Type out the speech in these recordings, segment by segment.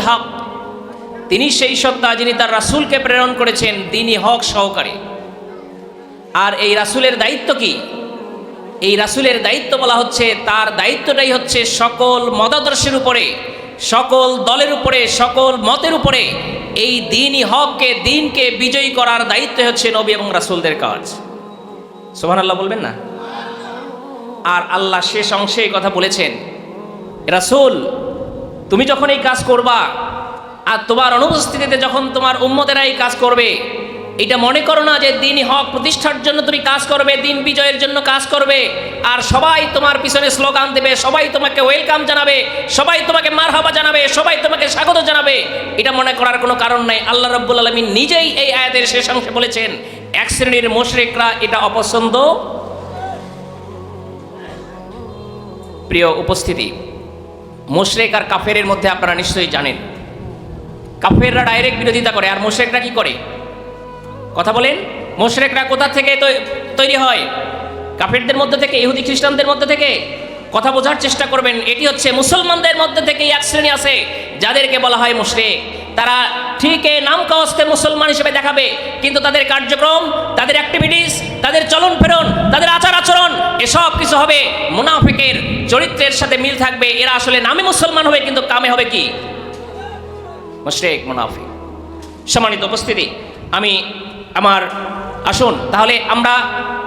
হক। তিনি সেই সত্তা যিনি তার রাসুলকে প্রেরণ করেছেন, দিনই হক সহকারে। আর এই রাসূলের দায়িত্ব কি? এই রাসূলের দায়িত্ব বলা হচ্ছে, তার দায়িত্বটাই হচ্ছে সকল মতাদর্শের উপরে, সকল দলের উপরে, সকল মতের উপরে এই দিনই হককে, দিনকে বিজয়ী করার দায়িত্ব হচ্ছে নবী এবং রাসূলদের কাজ। সুবহানাল্লাহ বলবেন না? আর আল্লাহ শেষ অংশে কথা বলেছেন রাসূল, তুমি যখন এই কাজ করবা, আর তোমার অনুপস্থিতিতে যখন তোমার উম্মতেরা এই কাজ করবে, এটা মনে করো না যে দিন হক প্রতিষ্ঠার জন্য তুমি কাজ করবে, দিন বিজয়ের জন্য কাজ করবে, আর সবাই তোমার পিছনে স্লোগান দেবে, সবাই তোমাকে ওয়েলকাম জানাবে, সবাই তোমাকে মারহাবা জানাবে, সবাই তোমাকে স্বাগত জানাবে, এটা মনে করার কোনো কারণ নাই। আল্লাহ রব্বুল আলমী নিজেই এই আয়াতের শেষ অংশে বলেছেন, এক শ্রেণির মোশরেকরা এটা অপছন্দ। প্রিয় উপস্থিতি মোশরেক আর কাফেরের মধ্যে আপনারা নিশ্চয়ই জানেন। কাফেররা ডাইরেক্ট বিরোধিতা করে, আর মোশরেকরা কি করে? কথা বলেন, মোশরেকরা কোথা থেকে তৈরি হয়? কাফেরদের মধ্যে থেকে, ইহুদি খ্রিস্টানদের মধ্যে থেকে? কথা বোঝার চেষ্টা করবেন, এটি হচ্ছে মুসলমানদের মধ্যে থেকে এক শ্রেণি আছে, যাদেরকে বলা হয় মুশরেক। তারা ঠিক এই নাম কাওয়াস্তে মুসলমান হিসেবে দেখাবে। কিন্তু তাদের কার্যক্রম, তাদের অ্যাক্টিভিটিস তাদের চলন ফেরন, তাদের আচার আচরণ, এসব কিছু হবে মুনাফিকের চরিত্রের সাথে মিল থাকবে। এরা আসলে নামে মুসলমান হবে, কিন্তু কামে হবে কি? মুশরিক, মুনাফিক। সম্মানিত উপস্থিতি, আমি আমার, আসুন, তাহলে আমরা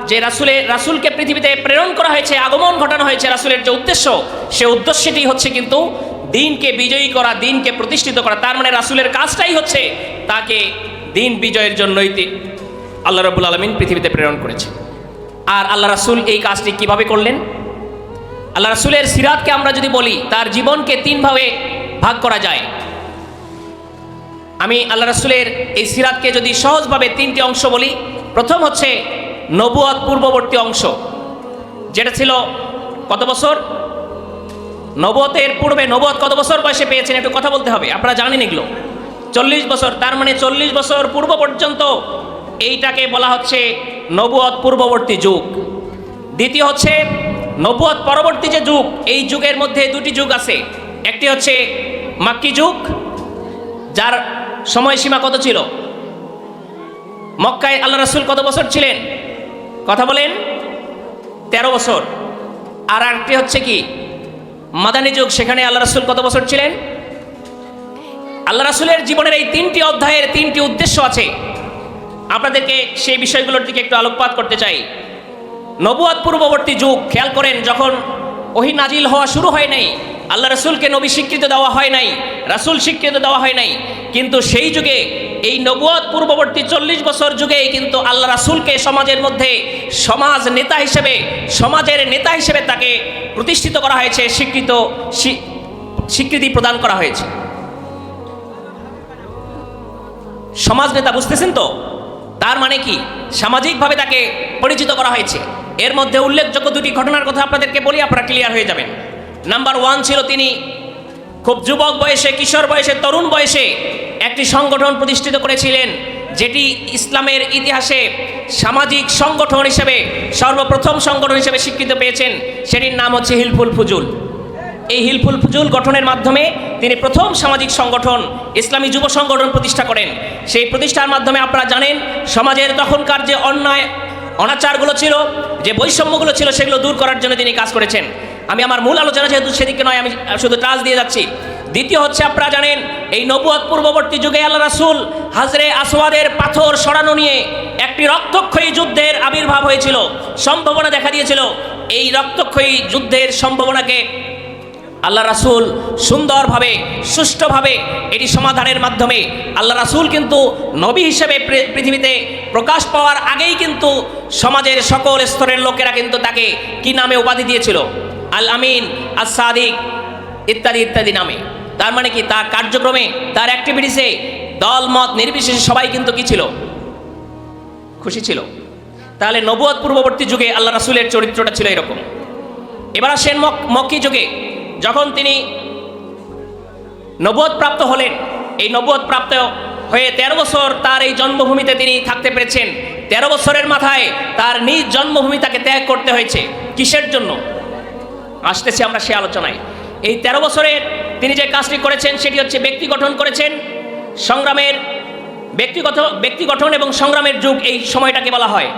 যে রাসুলের রাসুলকে পৃথিবীতে প্রেরণ করা হয়েছে, আগমন ঘটানো হয়েছে রাসুলের যে উদ্দেশ্য, সে উদ্দেশ্যটি হচ্ছে কিন্তু দিনকে বিজয়ী করা, দিনকে প্রতিষ্ঠিত করা, তার মানে রাসুলের কাজটাই হচ্ছে তাকে দিন বিজয়ের জন্যই আল্লাহ রবুল আলমিন পৃথিবীতে প্রেরণ করেছে। আর আল্লাহ রাসুল এই কাজটি কীভাবে করলেন? আল্লাহ রাসুলের সিরাতকে আমরা যদি বলি, তার জীবনকে তিনভাবে ভাগ করা যায়। আমি আল্লাহ রাসুলের এই সিরাতকে যদি সহজভাবে তিনটি অংশ বলি, প্রথম হচ্ছে নবুয়াত পূর্ববর্তী অংশ, যেটা ছিল কত বছর? নবতের পূর্বে নবত কত বছর বয়সে পেয়েছেন একটু কথা বলতে হবে? আপনারা জানেন এগুলো। চল্লিশ বছর, তার মানে চল্লিশ বছর পূর্ব পর্যন্ত এইটাকে বলা হচ্ছে নবুয়ত পূর্ববর্তী যুগ। দ্বিতীয় হচ্ছে নবুয়ত পরবর্তী যে যুগ, এই যুগের মধ্যে দুটি যুগ আছে। একটি হচ্ছে মাক্কি যুগ, যার সময়সীমা কত ছিল? মক্কায় আল্লাহ রাসুল কত বছর ছিলেন? কথা বলেন, তেরো বছর। আর আরেকটি হচ্ছে কি? মাদানী যুগ, সেখানে আল্লাহ রাসুল কত বছর ছিলেন? আল্লাহ রাসুলের জীবনের এই তিনটি অধ্যায়ের তিনটি উদ্দেশ্য আছে। আপনাদেরকে সেই বিষয়গুলোর দিকে একটু আলোকপাত করতে চাই। নবুয়াদ পূর্ববর্তী যুগ, খেয়াল করেন, যখন ওহি নাজিল হওয়া শুরু হয় নাই, আল্লাহ রসুলকে নবী স্বীকৃত দেওয়া হয় নাই, রাসুল স্বীকৃতি দেওয়া হয় নাই, কিন্তু সেই যুগে এই নবুয়াদ পূর্ববর্তী চল্লিশ বছর যুগেই কিন্তু আল্লাহ রাসুলকে সমাজের মধ্যে সমাজ নেতা হিসেবে, সমাজের নেতা হিসেবে তাকে প্রতিষ্ঠিত করা হয়েছে, স্বীকৃত স্বীকৃতি প্রদান করা হয়েছে। সমাজ নেতা বুঝতেছেন তো? তার মানে কি? সামাজিকভাবে তাকে পরিচিত করা হয়েছে। এর মধ্যে উল্লেখযোগ্য দুটি ঘটনার কথা আপনাদেরকে বলি, আপনারা ক্লিয়ার হয়ে যাবেন। নাম্বার ওয়ান ছিল তিনি খুব যুবক বয়সে, কিশোর বয়সে, তরুণ বয়সে একটি সংগঠন প্রতিষ্ঠিত করেছিলেন, যেটি ইসলামের ইতিহাসে সামাজিক সংগঠন হিসেবে, সর্বপ্রথম সংগঠন হিসেবে স্বীকৃত পেয়েছেন, সেটির নাম হচ্ছে হিলফুল ফুজুল। এই হিলফুল ফুজুল গঠনের মাধ্যমে তিনি প্রথম সামাজিক সংগঠন, ইসলামী যুব সংগঠন প্রতিষ্ঠা করেন। সেই প্রতিষ্ঠার মাধ্যমে আপনারা জানেন, সমাজের তখনকার যে অন্যায়, অনাচারগুলো ছিল, যে বৈষম্যগুলো ছিল, সেগুলো দূর করার জন্য তিনি কাজ করেছেন। আমি আমার মূল আলোচনা যেহেতু সেদিকে নয়, আমি শুধু ট্রাস দিয়ে যাচ্ছি। দ্বিতীয় হচ্ছে আপনারা জানেন, এই নবুয়াদ পূর্ববর্তী যুগে আল্লাহ রাসুল হাজরে আসওয়াদের পাথর সরানো নিয়ে একটি রক্তক্ষয়ী যুদ্ধের আবির্ভাব হয়েছিল। সম্ভাবনা দেখা দিয়েছিল। এই রক্তক্ষয়ী যুদ্ধের সম্ভাবনাকে আল্লাহ রাসুল সুন্দরভাবে, সুষ্ঠুভাবে এটি সমাধানের মাধ্যমে আল্লাহ রাসুল কিন্তু নবী হিসেবে পৃথিবীতে প্রকাশ পাওয়ার আগেই কিন্তু সমাজের সকল স্তরের লোকেরা কিন্তু তাকে কি নামে উপাধি দিয়েছিল? আল আমিন আস সাদিক ইত্যাদি ইত্যাদি নামে। তার মানে কি? তার কার্যক্রমে, তার অ্যাক্টিভিটিসে দল মত নির্বিশেষে সবাই কিন্তু কি ছিল? খুশি ছিল। তাহলে নবুয়ত পূর্ববর্তী যুগে আল্লাহ রাসুলের চরিত্রটা ছিল এরকম। এবার আসেন মক, মক্কি যুগে, যখন তিনি নবদ প্রাপ্ত হলেন। এই নবদ প্রাপ্ত হয়ে তেরো বছর তার এই জন্মভূমিতে তিনি থাকতে পেরেছেন। তেরো বছরের মাথায় তার নিজ জন্মভূমি তাকে ত্যাগ করতে হয়েছে। কিসের জন্য? আসতেছি আমরা সে আলোচনায়। এই তেরো বছরের তিনি যে কাজটি করেছেন সেটি হচ্ছে ব্যক্তি গঠন করেছেন। সংগ্রামের ব্যক্তিগত, ব্যক্তি গঠন এবং সংগ্রামের যুগ এই সময়টাকে বলা হয়।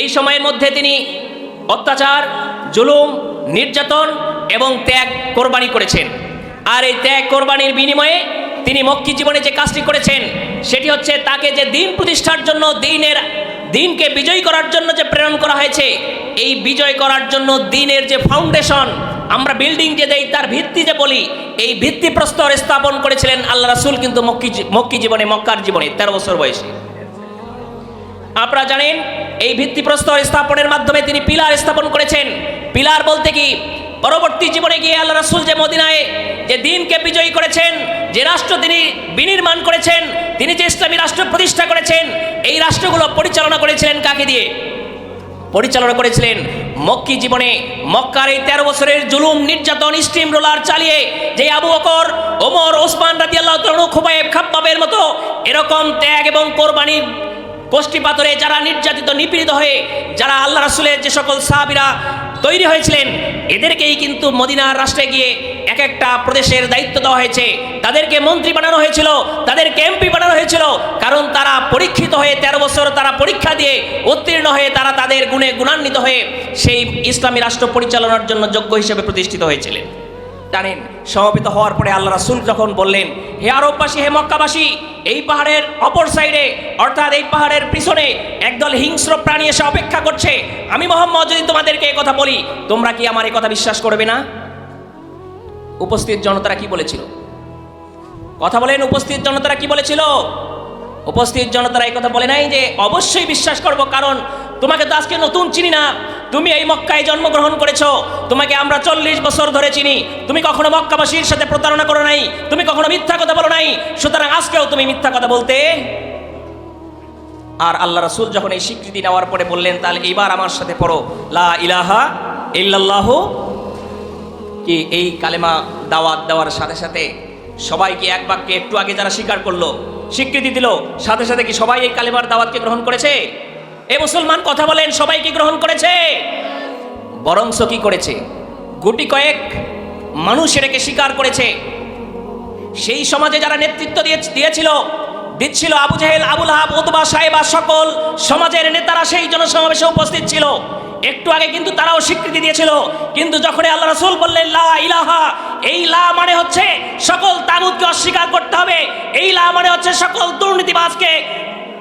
এই সময়ের মধ্যে তিনি অত্যাচার, জুলুম, নির্যাতন এবং ত্যাগ কোরবানি করেছেন। আর এই ত্যাগ কোরবানির বিনিময়ে তিনি মক্কি জীবনে যে কাজটি করেছেন, সেটি হচ্ছে তাকে যে দিন প্রতিষ্ঠার জন্য, দিনের, দিনকে বিজয় করার জন্য যে প্রেরণ করা হয়েছে, এই বিজয় করার জন্য দিনের যে ফাউন্ডেশন আমরা বিল্ডিং যে দেই, তার ভিত্তি বলি, এই ভিত্তি প্রস্তর স্থাপন করেছিলেন আল্লাহ রাসূল কিন্তু মক্কি মক্কি জীবনে, মক্কার জীবনে, তেরো বছর বয়সে। আপনারা জানেন, এই ভিত্তিপ্রস্তর স্থাপনের মাধ্যমে তিনি পিলার স্থাপন করেছেন। পিলার বলতে কি? পরবর্তী জীবনে গিয়ে আল্লাহ রাসুল যে মদিনায় যে দিনকে বিজয়ী করেছেন, যে রাষ্ট্র তিনি বিনির্মাণ করেছেন, তিনি যে ইসলামী রাষ্ট্র প্রতিষ্ঠা করেছেন, এই রাষ্ট্রগুলো পরিচালনা করেছিলেন কাকে দিয়ে? পরিচালনা করেছিলেন মক্কি জীবনে মক্কার এই তেরো বছরের জুলুম, নির্যাতন, স্টিম রোলার চালিয়ে যে আবু অকর ওমর, ওসমান রাজি আল্লাহ খুবাইব খাব্বাবের মতো এরকম ত্যাগ এবং কোরবানির কোষ্ঠী পাথরে যারা নির্যাতিত, নিপীড়িত হয়ে, যারা আল্লাহ রাসুলের যে সকল সাহাবিরা তৈরি হয়েছিলেন। এদেরকেই কিন্তু মদিনার রাষ্ট্রে গিয়ে এক একটা প্রদেশের দায়িত্ব দেওয়া হয়েছে। তাদেরকে মন্ত্রী বানানো হয়েছিল, তাদেরকে এমপি বানানো হয়েছিল। কারণ তারা পরীক্ষিত হয়ে তেরো বছর তারা পরীক্ষা দিয়ে উত্তীর্ণ হয়ে তারা তাদের গুণে গুণান্বিত হয়ে সেই ইসলামী রাষ্ট্র পরিচালনার জন্য যোগ্য হিসেবে প্রতিষ্ঠিত হয়েছিলেন। জানেন সমবেত হওয়ার পরে আল্লাহ রাসুল যখন বললেন, হে আরববাসী, হে মক্কাবাসী, এই পাহাড়ের অপর সাইডে, অর্থাৎ এই পাহাড়ের পিছনে একদল হিংস্র প্রাণী এসে অপেক্ষা করছে। আমি মোহাম্মদ, যদি তোমাদেরকে এই কথা বলি, তোমরা কি আমার এই কথা বিশ্বাস করবে না? উপস্থিত জনতারা কি বলেছিল? কথা বলেন, উপস্থিত জনতারা কি বলেছিল? উপস্থিত জনতারা এই কথা বলে নাই যে, অবশ্যই বিশ্বাস করব, কারণ তোমাকে তো আজকে নতুন চিনি না। তুমি এই মক্কায় জন্মগ্রহণ করেছ। তোমাকে আমরা চল্লিশ বছর ধরে চিনি। তুমি কখনো মক্কাবাসীর সাথে প্রতারণা করো নাই। তুমি কখনো মিথ্যা কথা বলো নাই। সুতরাং আজকেও তুমি মিথ্যা কথা বলতে। আর আল্লাহ রাসূল যখন এই স্বীকৃতি নেওয়ার পরে বললেন, তাহলে এইবার আমার সাথে পড়ো। লা ইলাহা ইল্লাল্লাহ। কি এই কালেমা দাওয়াত দেওয়ার সাথে সাথে সবাই কি এক বাক্যে একটু আগে যারা স্বীকার করল, স্বীকৃতি দিল, সাথে সাথে কি সবাই এই কালেমার দাওয়াতকে গ্রহণ করেছে? এ মুসলমান কথা বলেন, সবাই কি গ্রহণ করেছে? বরংস কি করেছে? গুটি কয়েক মানুষ এটাকে স্বীকার করেছে। সেই সমাজে যারা নেতৃত্ব দিয়ে, দিয়েছিল, দিচ্ছিল আবু জাহেল, আবুল হাব, উতবা সাহেবা সকল সমাজের নেতারা সেই জনসমাবেশে উপস্থিত ছিল। একটু আগে কিন্তু তারাও স্বীকৃতি দিয়েছিল। কিন্তু যখন আল্লাহ রাসূল বললেন, লা ইলাহা, এই লা মানে হচ্ছে সকল তাগুতকে অস্বীকার করতে হবে। এই লা মানে হচ্ছে সকল দুর্নীতিবাজকে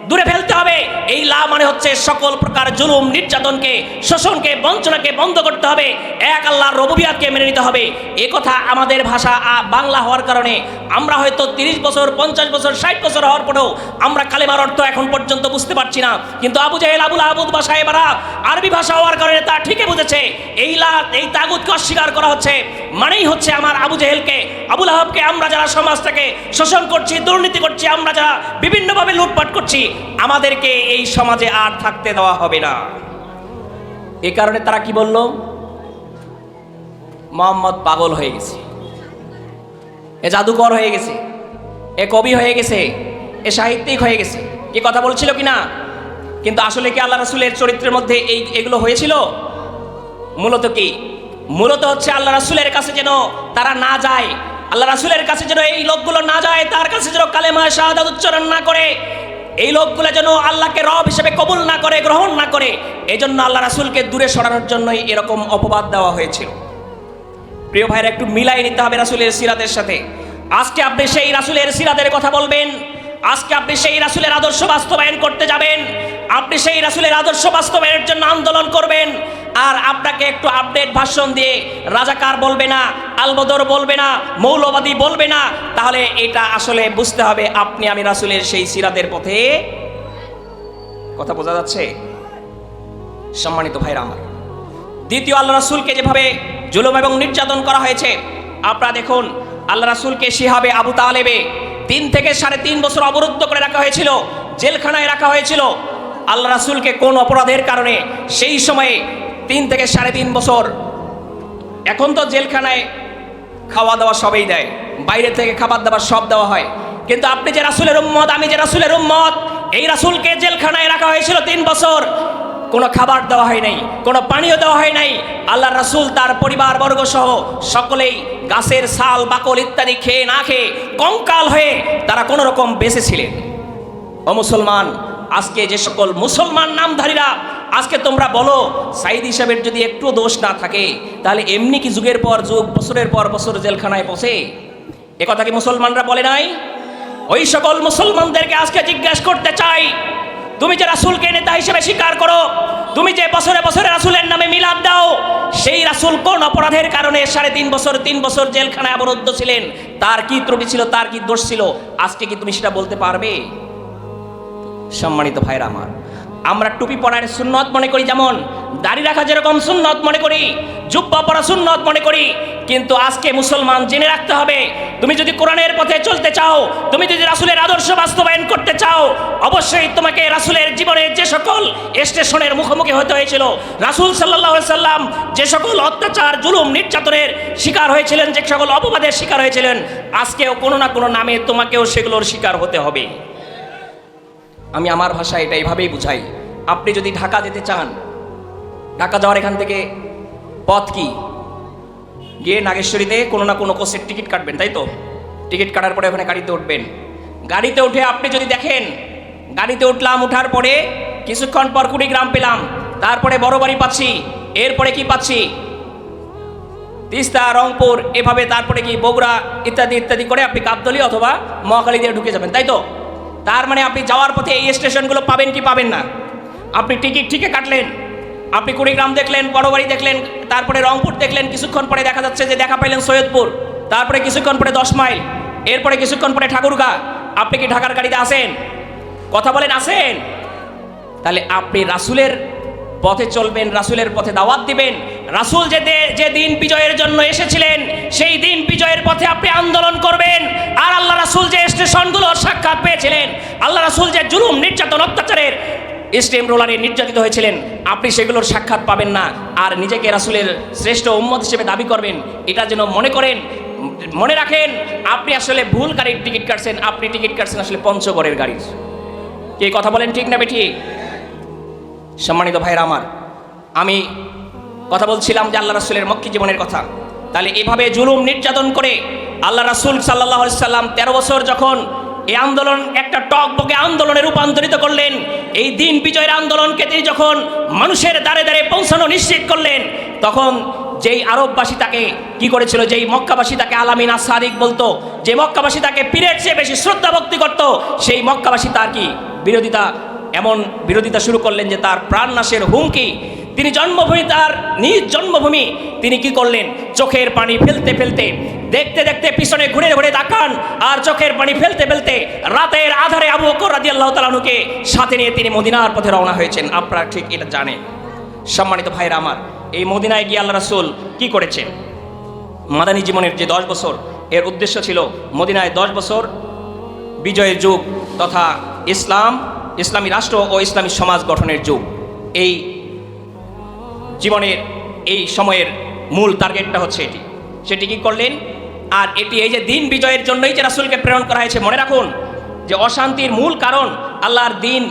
দূরে ফেলতে হবে। এই লা মানে হচ্ছে সকল প্রকার জুলুম, নির্যাতনকে, শোষণকে, বঞ্চনাকে বন্ধ করতে হবে। এক আল্লাহ রবুবিয়াতকে মেনে নিতে হবে। এ কথা আমাদের ভাষা বাংলা হওয়ার কারণে আমরা হয়তো তিরিশ বছর, পঞ্চাশ বছর, ষাট বছর হওয়ার পরেও আমরা কালেমার অর্থ এখন পর্যন্ত বুঝতে পারছি না। কিন্তু আবু জাহেল, আবুল আবুদ বা সাহেবারা আরবি ভাষা হওয়ার কারণে তা ঠিকই বুঝেছে। এই লা, এই তাগুতকে অস্বীকার করা হচ্ছে। মানেই হচ্ছে আমার আবু জাহেলকে, আবুল আহাবকে আমরা যারা সমাজটাকে শোষণ করছি, দুর্নীতি করছি, আমরা যারা বিভিন্নভাবে লুটপাট করছি আমাদেরকে এই সমাজে আর থাকতে দেওয়া হবে না। এ কারণে তারা কি বলল? মোহাম্মদ পাগল হয়ে গেছে। এ জাদুকর হয়ে গেছে। এ কবি হয়ে গেছে। এ সাহিত্যিক হয়ে গেছে। কি কথা বলছিল কি না কিন্তু আসলে কি আল্লাহ রাসুলের চরিত্রের মধ্যে এই এগুলো হয়েছিল? মূলত কি? মূলত হচ্ছে আল্লাহ রাসুলের কাছে যেন তারা না যায়। আল্লাহ রাসুলের কাছে যেন এই লোকগুলো না যায়, তার কাছে যেন কালেমা শাহাদাত উচ্চারণ না করে। এই লোকগুলো যেন আল্লাহকে রব হিসেবে কবুল না করে, গ্রহণ না করে এই জন্য আল্লাহ রাসুলকে দূরে সরানোর জন্যই এরকম অপবাদ দেওয়া হয়েছিল। প্রিয় ভাইরা একটু মিলাই নিতে হবে রাসুলের সিরাতের সাথে। আজকে আপনি সেই রাসুলের সিরাতের কথা বলবেন, আজকে আপনি সেই রাসুলের আদর্শ বাস্তবায়ন করতে যাবেন, আপনি সেই রাসুলের আদর্শ বাস্তবায়নের জন্য আন্দোলন করবেন আর আপনাকে একটু আপডেট ভাষণ দিয়ে রাজাকার বলবে না, আলবদর বলবে না, মৌলবাদী বলবে না, তাহলে এটা আসলে বুঝতে হবে আপনি আমি রাসূলের সেই সিরাতের পথে। কথা বোঝা যাচ্ছে? সম্মানিত ভাইরা আমার, দ্বিতীয় আল্লাহ রাসুলকে যেভাবে জুলুম এবং নির্যাতন করা হয়েছে, আপনারা দেখুন, আল্লাহ রাসূলকে শিহাবে আবু তালেবে তিন থেকে সাড়ে তিন বছর অবরুদ্ধ করে রাখা হয়েছিল, জেলখানায় রাখা হয়েছিল। আল্লাহ রাসূলকে কোন অপরাধের কারণে সেই সময়ে তিন থেকে সাড়ে তিন বছর। এখন তো জেলখানায় খাওয়া দাওয়া সবই দেয়। বাইরে থেকে খাবার দাবার সব দেওয়া হয়। কিন্তু আপনি যে রাসুলের উম্মত, আমি যে রাসুলের উম্মত, এই রাসুলকে জেলখানায় রাখা হয়েছিল তিন বছর। কোনো খাবার দেওয়া হয় নাই, কোনো পানীয় দেওয়া হয় নাই। আল্লাহ রাসুল তার পরিবার বর্গ সহ সকলেই গাছের ছাল, বাকল ইত্যাদি খেয়ে না খেয়ে কঙ্কাল হয়ে তারা কোনো রকম বেঁচে ছিলেন। ও মুসলমান, আজকে যে সকল মুসলমান নামধারীরা আজকে তোমরা বলো সাইদ হিসাবের যদি একটু দোষ না থাকে, তাহলে এমনি কি যুগের পর যুগ, বছরের পর বছর জেলখানায় পৌঁছে এ কথা কি মুসলমানরা বলে নাই? ওই সকল মুসলমানদেরকে আজকে জিজ্ঞাসা করতে চাই, তুমি যে রাসুলকে নেতা হিসেবে স্বীকার করো, তুমি যে বছরে বছরে রাসুলের নামে মিলাদ দাও, সেই রাসুল কোন অপরাধের কারণে সাড়ে তিন বছর তিন বছর জেলখানায় অবরুদ্ধ ছিলেন? তার কি ত্রুটি ছিল, তার কি দোষ ছিল? আজকে কি তুমি সেটা বলতে পারবে? সম্মানিত ভাইরা আমার আমরা টুপি পরার সুন্নত মনে করি যেমন, দাড়ি রাখা যেরকম সুন্নত মনে করি, জুব্বা পরা সুন্নত মনে করি, কিন্তু আজকে মুসলমান জেনে রাখতে হবে, তুমি যদি কোরআনের পথে চলতে চাও, তুমি যদি রাসুলের আদর্শ বাস্তবায়ন করতে চাও, অবশ্যই তোমাকে রাসুলের জীবনের যে সকল স্টেশনের মুখোমুখি হতে হয়েছিল, রাসুল সাল্লাহ সাল্লাম যে সকল অত্যাচার, জুলুম, নির্যাতনের শিকার হয়েছিলেন, যে সকল অপবাদের শিকার হয়েছিলেন, আজকেও কোনো না কোনো নামে তোমাকেও সেগুলোর শিকার হতে হবে। আমি আমার ভাষায় এটা এইভাবেই বুঝাই। আপনি যদি ঢাকা যেতে চান, ঢাকা যাওয়ার এখান থেকে পথ কি? গিয়ে নাগেশ্বরীতে কোনো না কোনো কোর্সের টিকিট কাটবেন, তাই তো? টিকিট কাটার পরে ওখানে গাড়িতে উঠবেন। গাড়িতে উঠে আপনি যদি দেখেন, গাড়িতে উঠলাম, উঠার পরে কিছুক্ষণ পর কুড়িগ্রাম পেলাম, তারপরে বড় বাড়ি পাচ্ছি, এরপরে কি পাচ্ছি? তিস্তা, রংপুর, এভাবে তারপরে কি বগুড়া ইত্যাদি ইত্যাদি করে আপনি গাবতলি অথবা মহাখালী দিয়ে ঢুকে যাবেন, তাই তো? তার মানে আপনি যাওয়ার পথে এই স্টেশনগুলো পাবেন কি পাবেন না? আপনি টিকিট ঠিকই কাটলেন, আপনি কুড়িগ্রাম দেখলেন, বড়বাড়ি দেখলেন, তারপরে রংপুর দেখলেন, কিছুক্ষণ পরে দেখা যাচ্ছে যে দেখা পাইলেন সৈয়দপুর, তারপরে কিছুক্ষণ পরে দশ মাইল, এরপরে কিছুক্ষণ পরে ঠাকুরগা। আপনি কি ঢাকার গাড়িতে আসেন? কথা বলেন, আসেন। তাহলে আপনি রাসুলের পথে চলবেন, রাসুলের পথে দাওয়াত দিবেন রাসুল যে যে দিন বিজয়ের জন্য এসেছিলেন, সেই দিন বিজয়ের পথে আপনি আন্দোলন করবেন। আর আল্লাহ রাসুল যে স্টেশনগুলোর সাক্ষাৎ পেয়েছিলেন, আল্লাহ রাসুল যে জুলুম, নির্যাতন, অত্যাচারের স্টেম রোলারে নির্যাতিত হয়েছিলেন, আপনি সেগুলোর সাক্ষাৎ পাবেন না। আর নিজেকে রাসুলের শ্রেষ্ঠ উম্মত হিসেবে দাবি করবেন। এটা যেন মনে করেন, মনে রাখেন, আপনি আসলে ভুল গাড়ির টিকিট কাটছেন, আপনি টিকিট কাটছেন আসলে পঞ্চগড়ের গাড়ির কে কথা বলেন ঠিক না বেঠিক? সম্মানিত ভাইরা আমার, আমি কথা বলছিলাম যে আল্লাহ রাসুলের মক্কি জীবনের কথা। তাহলে এভাবে জুলুম নির্যাতন করে আল্লাহ রাসুল সাল্লাহ সাল্লাম তেরো বছর যখন এই আন্দোলন, একটা টক বকে আন্দোলনে রূপান্তরিত করলেন, এই দিন বিজয়ের আন্দোলনকে তিনি যখন মানুষের দ্বারে দ্বারে পৌঁছানো নিশ্চিত করলেন, তখন যেই আরববাসী তাকে কি করেছিল, যেই মক্কাবাসী তাকে আলামিনা সাদিক বলতো, যে মক্কাবাসী তাকে পীরের চেয়ে বেশি শ্রদ্ধা ভক্তি করতো, সেই মক্কাবাসী তার কি বিরোধিতা, এমন বিরোধিতা শুরু করলেন যে তার প্রাণনাশের হুমকি তিনি জন্মভূমি তার নিজ জন্মভূমি। তিনি কি করলেন? চোখের পানি ফেলতে ফেলতে, দেখতে দেখতে পিছনে ঘুরে ঘুরে তাকান আর চোখের পানি ফেলতে ফেলতে রাতের আধারে আবু বকর রাদিয়াল্লাহু তাআলাকে সাথে নিয়ে তিনি মদিনার পথে রওনা হয়েছেন। আপনারা ঠিক এটা জানেন। সম্মানিত ভাইরা আমার, এই মদিনায় গিয়ে আল্লাহ রাসূল কি করেছেন? মাদানী জীবনের যে দশ বছর, এর উদ্দেশ্য ছিল মদিনায় দশ বছর বিজয়ের যুগ তথা ইসলাম, ইসলামী রাষ্ট্র ও ইসলামী সমাজ গঠনের যুগ। এই জীবনের এই সময়ের মূল টার্গেটটা হচ্ছে এটি। সেটি কি করলেন? আর এটি এই যে দিন বিজয়ের জন্যই যে রাসুলকে প্রেরণ করা হয়েছে, মনে রাখুন যে অশান্তির মূল কারণ আল্লাহর দিন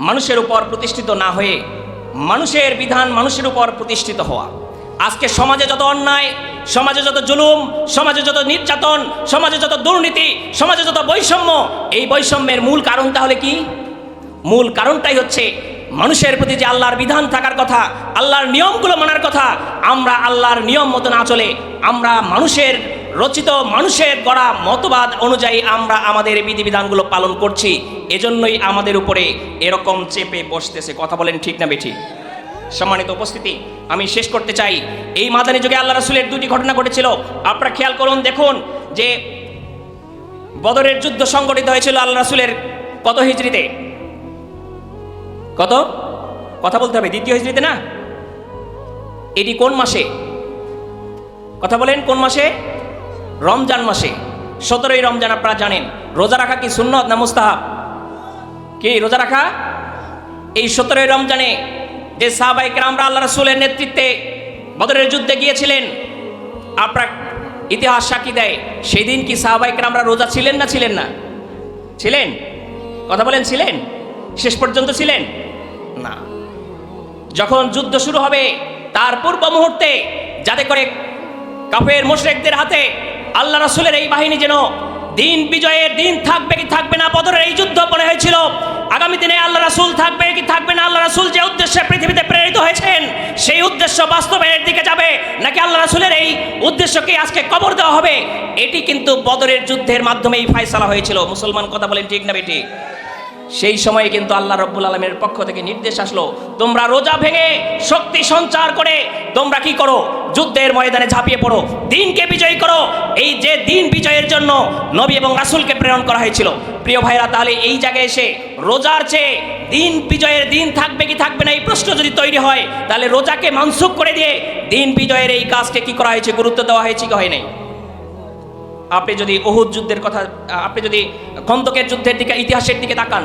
মানুষের উপর প্রতিষ্ঠিত না হয়ে মানুষের বিধান মানুষের উপর প্রতিষ্ঠিত হওয়া। আজকে সমাজে যত অন্যায়, সমাজে যত জুলুম, সমাজে যত নির্যাতন, সমাজে যত দুর্নীতি, সমাজে যত বৈষম্য, এই বৈষম্যের মূল কারণ তাহলে কি? মূল কারণটাই হচ্ছে মানুষের প্রতি যে আল্লাহর বিধান থাকার কথা, আল্লাহর নিয়মগুলো মানার কথা, আমরা আল্লাহর নিয়ম মতো না চলে। আমরা মানুষের, রচিত মানুষের গড়া মতবাদ অনুযায়ী আমরা আমাদের বিধিবিধানগুলো পালন করছি। এজন্যই আমাদের উপরে এরকম চেপে বসতেছে। কথা বলেন ঠিক না বেঠিক সম্মানিত উপস্থিতি, আমি শেষ করতে চাই। এই মাদানী যুগে আল্লাহ রাসুলের দুটি ঘটনা ঘটেছিল। আপনারা খেয়াল করুন, দেখুন যে বদরের যুদ্ধ সংগঠিত হয়েছিল আল্লাহ রাসুলের কত হিজড়িতে? কত? কথা বলতে হবে, দ্বিতীয় হিজড়িতে না? এটি কোন মাসে? কথা বলেন, কোন মাসে? রমজান মাসে। সতেরোই রমজান আপনারা জানেন। রোজা রাখা কি সুন্নত না মুস্তাহাব? কি, রোজা রাখা? এই সতেরোই রমজানে যে সাহাবাইকে আমরা আল্লাহ রসুলের নেতৃত্বে বদরের যুদ্ধে গিয়েছিলেন, আপনার ইতিহাস সাক্ষী দেয় সেই দিন কি সাহাবাইকে আমরা রোজা ছিলেন না ছিলেন না? ছিলেন? কথা বলেন, ছিলেন? শেষ পর্যন্ত ছিলেন? না। যখন যুদ্ধ শুরু হবে, তার পূর্ব মুহূর্তে যাতে করে কাফের মুশরিকদের হাতে আল্লাহ রাসূলের এই বাহিনী যেন দিন বিজয়ের দিন থাকবে কি থাকবে না, বদরের এই যুদ্ধ মনে হয়েছিল। আগামী দিনে আল্লাহ রাসূল থাকবে কি থাকবে না, আল্লাহ রাসূল যে উদ্দেশ্যে পৃথিবীতে প্রেরিত হয়েছেন, সেই উদ্দেশ্য বাস্তবায়নের দিকে যাবে। নাকি আল্লাহ রাসুলের এই উদ্দেশ্যকে আজকে কবর দেওয়া হবে? এটি কিন্তু বদরের যুদ্ধের মাধ্যমেই ফায়সালা হয়েছিল। মুসলমান কথা বলেন ঠিক না বেটি? সেই সময়ে কিন্তু আল্লাহ রব্বুল আলমের পক্ষ থেকে নির্দেশ আসলো, তোমরা রোজা ভেঙে শক্তি সঞ্চার করে তোমরা কি করো? যুদ্ধের ময়দানে ঝাঁপিয়ে পড়ো, দিনকে বিজয়ী করো। এই যে দিন বিজয়ের জন্য নবী এবং রাসূলকে প্রেরণ করা হয়েছিল। প্রিয় ভাইরা তাহলে এই জায়গায় এসে রোজার চেয়ে দিন বিজয়ের দিন থাকবে কি থাকবে না এই প্রশ্ন যদি তৈরি হয়, তাহলে রোজাকে মানসুখ করে দিয়ে দিন বিজয়ের এই কাজকে কি করা হয়েছে, গুরুত্ব দেওয়া হয়েছে কি হয় নাই? আপনি যদি ওহুদ যুদ্ধের কথা, আপনি যদি খন্দকের যুদ্ধের দিকে, ইতিহাসের দিকে তাকান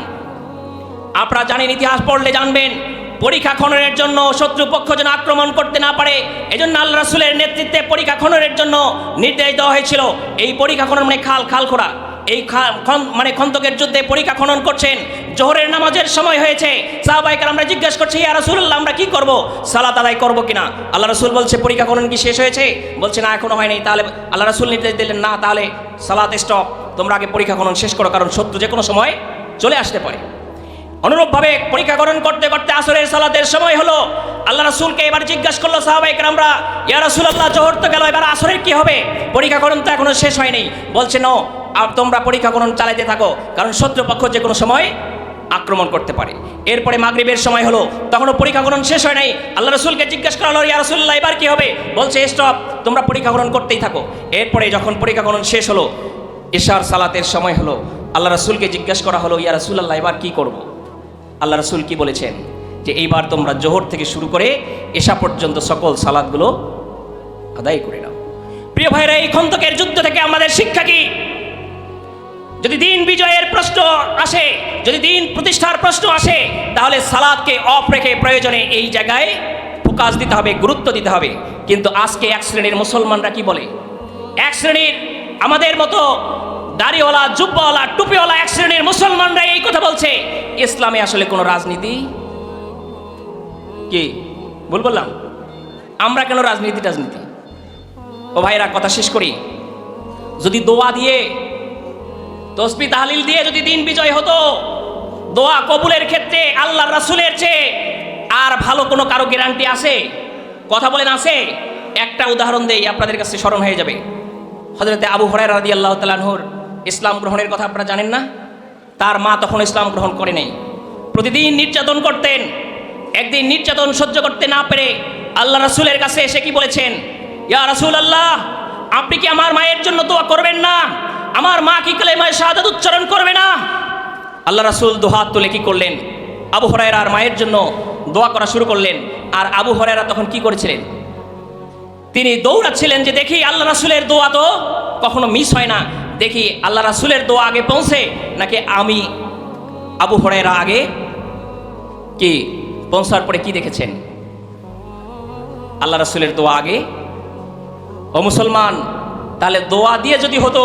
আপনারা জানেন, ইতিহাস পড়লে জানবেন, পরীক্ষা খননের জন্য শত্রুপক্ষ যেন আক্রমণ করতে না পারে, এজন্য আল্লাহ রাসূলের নেতৃত্বে পরীক্ষা খননের জন্য নির্দেশ দেওয়া হয়েছিল। এই পরীক্ষা খনন মানে খাল খাল খোঁড়া। এই মানে খন্দকের যুদ্ধে পরীক্ষা খনন করছেন। জোহরের নামাজের সময় হয়েছে। সাহাবাইকার আমরা জিজ্ঞেস করছি, ইয়া রাসূলুল্লাহ, আমরা কি করব? সালাত আদায় করব কিনা? আল্লাহ রাসূল বলছে, পরীক্ষা খনন কি শেষ হয়েছে? বলছে, না, এখনও হয়নি। তাহলে আল্লাহ রাসূল নির্দেশ দিলেন, না, তাহলে সালাত স্টপ তোমরা আগে পরীক্ষা খনন শেষ করো, কারণ শত্রু যে কোনো সময় চলে আসতে পারে। অনুরূপভাবে পরীক্ষাকরণ করতে করতে আসরের সালাতের সময় হলো, আল্লাহ রাসূলকে এবার জিজ্ঞাসা করল সাহাবাইক আমরা ইয়া রাসূলুল্লাহ, জোহর তো গেল, এবার আসরের কি হবে? পরীক্ষাকরণ তো এখনও শেষ হয়নি। বলছে, নো তোমরা পরীক্ষাকরণ চালাইতে থাকো, কারণ শত্রুপক্ষ যে কোনো সময় আক্রমণ করতে পারে। এরপরে মাগরিবের সময় হলো, তখনও পরীক্ষাকরণ শেষ হয় নাই। আল্লাহ রসুলকে জিজ্ঞাসা করা হলো, ইয়া রাসূলুল্লাহ, এবার কি হবে? বলছে, স্টপ, তোমরা পরীক্ষাকরণ করতেই থাকো। এরপরে যখন পরীক্ষাকরণ শেষ হলো, এশার সালাতের সময় হলো, আল্লাহ রাসূলকে জিজ্ঞাসা করা হলো, ইয়া রাসূলুল্লাহ, এবার কি করব? আল্লাহ রসুল কি বলেছেন? যে এইবার তোমরা জোহর থেকে শুরু করে এসা পর্যন্ত সকল সালাদগুলো আদায় করে নাও। প্রিয় ভাইরা, এই খন্দকের যুদ্ধ থেকে আমাদের শিক্ষা কি? যদি দিন বিজয়ের প্রশ্ন আসে, যদি দিন প্রতিষ্ঠার প্রশ্ন আসে, তাহলে সালাদকে অফ রেখে প্রয়োজনে এই জায়গায় ফোকাস দিতে হবে, গুরুত্ব দিতে হবে। কিন্তু আজকে এক শ্রেণির মুসলমানরা কি বলে? এক শ্রেণির আমাদের মতো দাড়িওয়ালা, জুব্বাওয়ালা, টুপিওয়ালা এক শ্রেণির মুসলমানরা এই কথা বলছে। ইসলামে আসলে কোনো রাজনীতি? কি? ভুল বললাম? আমরা কেন রাজনীতি রাজনীতি ও ভাইরা, কথা শেষ করি। যদি দোয়া দিয়ে, তসবি তাহলিল দিয়ে যদি দিন বিজয় হতো, দোয়া কবুলের ক্ষেত্রে আল্লাহ রাসূলের চেয়ে আর ভালো কোনো কারও গ্যারান্টি আছে? কথা বলেন, আছে? একটা উদাহরণ দেই, আপনাদের কাছে স্মরণ হয়ে যাবে। হজরতে আবু হরাই রাদি আল্লাহ তালানহুর ইসলাম গ্রহণের কথা আপনারা জানেন না? তার মা তখন ইসলাম গ্রহণ করে নেই। প্রতিদিন নির্যাতন করতেন। একদিন নির্যাতন সহ্য করতে না পেরে আল্লাহ রাসূলের কাছে এসে কি বলেছেন? ইয়া রাসূল আল্লাহ আপনি কি আমার মায়ের জন্য দোয়া করবেন না? আমার মা কি কালেমায় শাহাদাত উচ্চারণ করবে না? আল্লাহ রাসূল দুহাত তুলে কি করলেন? আবু হরায়রা আর মায়ের জন্য দোয়া করা শুরু করলেন। আর আবু হরায়রা তখন কি করেছিলেন? তিনি দৌড়াচ্ছিলেন যে দেখি আল্লাহ রাসূলের দোয়া তো কখনো মিস হয় না। দেখি আল্লাহ রাসূলের দোয়া আগে পৌঁছে, নাকি আমি আবু হরায়রা আগে? কি? পৌঁছার পরে কি দেখেছেন? আল্লাহ রাসূলের দোয়া আগে? ও মুসলমান, তাহলে দোয়া দিয়ে যদি হতো,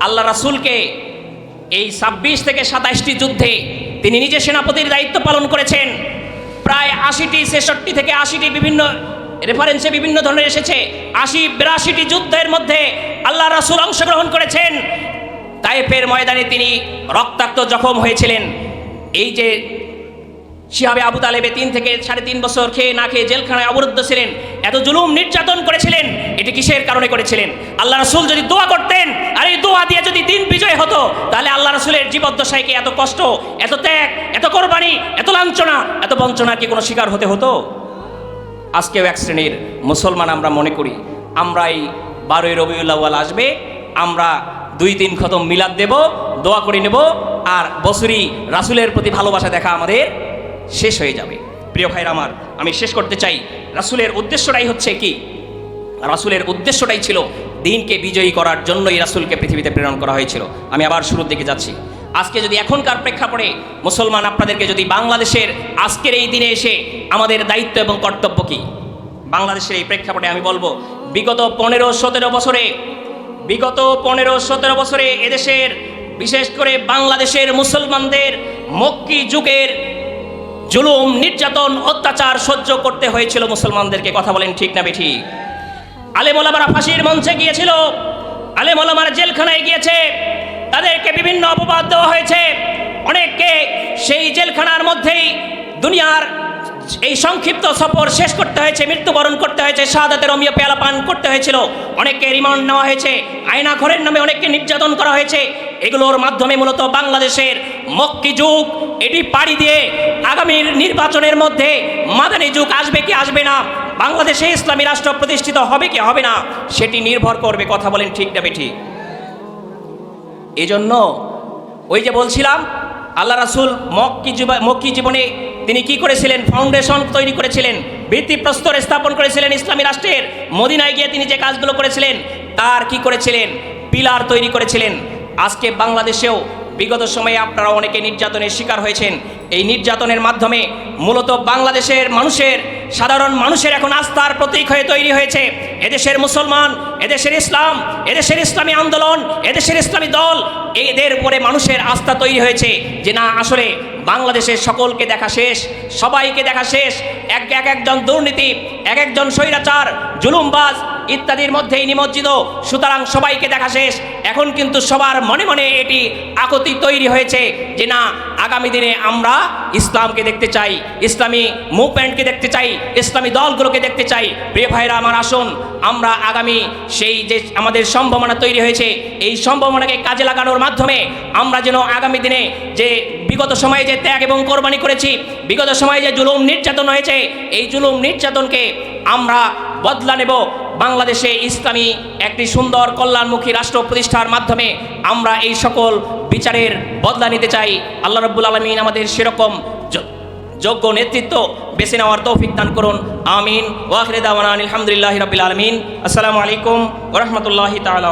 আল্লাহ রাসূলকে এই ছাব্বিশ থেকে সাতাইশটি যুদ্ধে তিনি নিজে সেনাপতির দায়িত্ব পালন করেছেন। প্রায় আশিটি, ছেষট্টি থেকে আশিটি বিভিন্ন রেফারেন্সে বিভিন্ন ধরনের এসেছে। আশি, বিরাশিটি যুদ্ধের মধ্যে আল্লাহ রাসূল অংশগ্রহণ করেছেন। তাইফের ময়দানে তিনি রক্তাক্ত জখম হয়েছিলেন। এই যে শিহাবে আবু তালেবে তিন থেকে সাড়ে তিন বছর খেয়ে না খেয়ে জেলখানায় অবরুদ্ধ ছিলেন, এত জুলুম নির্যাতন করেছিলেন, এটি কিসের কারণে করেছিলেন? আল্লাহ রসুল যদি দোয়া করতেন, আর এই দোয়া দিয়ে যদি দিন বিজয় হতো, তাহলে আল্লাহ রাসূলের জীবদ্দশাইকে এত কষ্ট, এত ত্যাগ, এত কোরবানি, এত লাঞ্ছনা, এত বঞ্চনা কি কোনো শিকার হতে হতো? আজকেও এক শ্রেণির মুসলমান আমরা মনে করি। আমরা এই বারোই রবিউল আউয়াল আসবে, আমরা দুই তিন খতম মিলাদ দেব, দোয়া করে নেব, আর বছরই রাসূলের প্রতি ভালোবাসা দেখা আমাদের শেষ হয়ে যাবে। প্রিয় ভাইরা আমার, আমি শেষ করতে চাই, রাসূলের উদ্দেশ্যটাই হচ্ছে কি? রাসূলের উদ্দেশ্যটাই ছিল দিনকে বিজয়ী করার জন্যই রাসূলকে পৃথিবীতে প্রেরণ করা হয়েছিল। আমি আবার শুরুর দিকে যাচ্ছি। আজকে যদি এখনকার প্রেক্ষাপটে মুসলমান আপনাদেরকে যদি বাংলাদেশের আজকের এই দিনে এসে আমাদের দায়িত্ব এবং কর্তব্য কি? বাংলাদেশের এই প্রেক্ষাপটে আমি বলব, বিগত পনেরো সতেরো বছরে, বিগত পনেরো সতেরো বছরে এদেশের, বিশেষ করে বাংলাদেশের মুসলমানদের মক্কি যুগের জুলুম, নির্যাতন, অত্যাচার সহ্য করতে হয়েছিল মুসলমানদেরকে। কথা বলেন ঠিক না বেঠিক আলেমোলামারা ফাঁসির মঞ্চে গিয়েছিল আলেমোলামারা জেলখানায় গিয়েছে তাদেরকে বিভিন্ন অপবাদ দেওয়া হয়েছে। অনেককে সেই জেলখানার মধ্যেই দুনিয়ার এই সংক্ষিপ্ত সফর শেষ করতে হয়েছে, মৃত্যুবরণ করতে হয়েছে, শাহাদাতের অমীয় পেয়ালা পান করতে হয়েছিল। অনেককে রিমান্ড নেওয়া হয়েছে আয়না ঘরের নামে অনেককে নির্যাতন করা হয়েছে। এগুলোর মাধ্যমে মূলত বাংলাদেশের মক্কি যুগ, এটি পাড়ি দিয়ে আগামীর নির্বাচনের মধ্যে মাদানী যুগ আসবে কি আসবে না, বাংলাদেশে ইসলামী রাষ্ট্র প্রতিষ্ঠিত হবে কি হবে না, সেটি নির্ভর করবে, কথা বলেন ঠিক না ঠিক এজন্য ওই যে বলছিলাম, আল্লাহ রাসুল মক্কি মক্কি জীবনে তিনি কি করেছিলেন? ফাউন্ডেশন তৈরি করেছিলেন, ভিত্তিপ্রস্তর স্থাপন করেছিলেন ইসলামী রাষ্ট্রের। মদিনায় গিয়ে তিনি যে কাজগুলো করেছিলেন, তার কি করেছিলেন? পিলার তৈরি করেছিলেন। আজকে বাংলাদেশেও বিগত সময়ে আপনারা অনেকে নির্যাতনের শিকার হয়েছেন। এই নির্যাতনের মাধ্যমে মূলত বাংলাদেশের মানুষের সাধারণ মানুষের এখন আস্থার প্রতীক হয়ে তৈরি হয়েছে। এদেশের মুসলমান, এদেশের ইসলাম, এদেশের ইসলামী আন্দোলন, এদেশের ইসলামী দল, এদের উপরে মানুষের আস্থা তৈরি হয়েছে যে না, আসলে বাংলাদেশের সকলকে দেখা শেষ, সবাইকে দেখা শেষ। এক এক একজন দুর্নীতি, এক একজন স্বৈরাচার, জুলুমবাজ ইত্যাদির মধ্যেই নিমজ্জিত। সুতরাং সবাইকে দেখা শেষ। এখন কিন্তু সবার মনে মনে এটি আকতি তৈরি হয়েছে যে না, আগামী দিনে আমরা ইসলামকে দেখতে চাই, ইসলামী মুভমেন্টকে দেখতে চাই, ইসলামী দলগুলোকে দেখতে চাই। প্রিয় ভাইরা আমার, আসুন, আমরা আগামী সেই যে আমাদের সম্ভাবনা তৈরি হয়েছে, এই সম্ভাবনাকে কাজে লাগানোর মাধ্যমে আমরা যেন আগামী দিনে যে বিগত সময়ে যে ত্যাগ এবং কোরবানি করেছি, বিগত সময়ে যে জুলুম নির্যাতন হয়েছে, এই জুলুম নির্যাতনকে আমরা বদলা নেব বাংলাদেশে ইসলামী একটি সুন্দর কল্যাণমুখী রাষ্ট্র প্রতিষ্ঠার মাধ্যমে আমরা এই সকল বিচারের বদলা নিতে চাই। আল্লাহ রব্বুল আলমিন আমাদের সেরকম যোগ্য নেতৃত্ব বেছে নেওয়ার তৌফিক দান করুন। আমিন। ওয়াখরে দাওয়ান আলহামদুলিল্লাহ রবিল আলমিন। আসসালামু আলাইকুম ওরহমতুল্লাহি তালা